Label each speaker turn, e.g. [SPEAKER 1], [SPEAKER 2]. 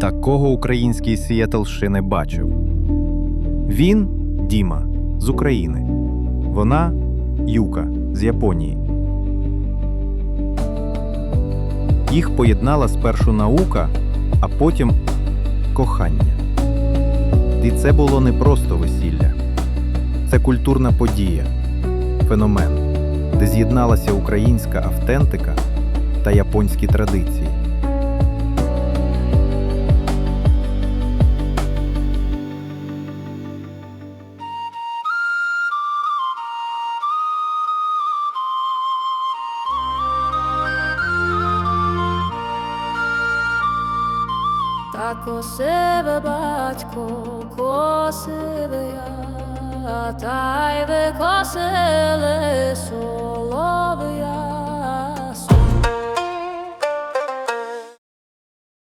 [SPEAKER 1] Такого український Сіетл ще не бачив. Він Діма з України. Вона Юка з Японії. Їх поєднала спершу наука, а потім кохання. І це було не просто весілля, це культурна подія, феномен, де з'єдналася українська автентика та японські традиції.
[SPEAKER 2] Та косиве батько, косиве я, та й викосили солов'я.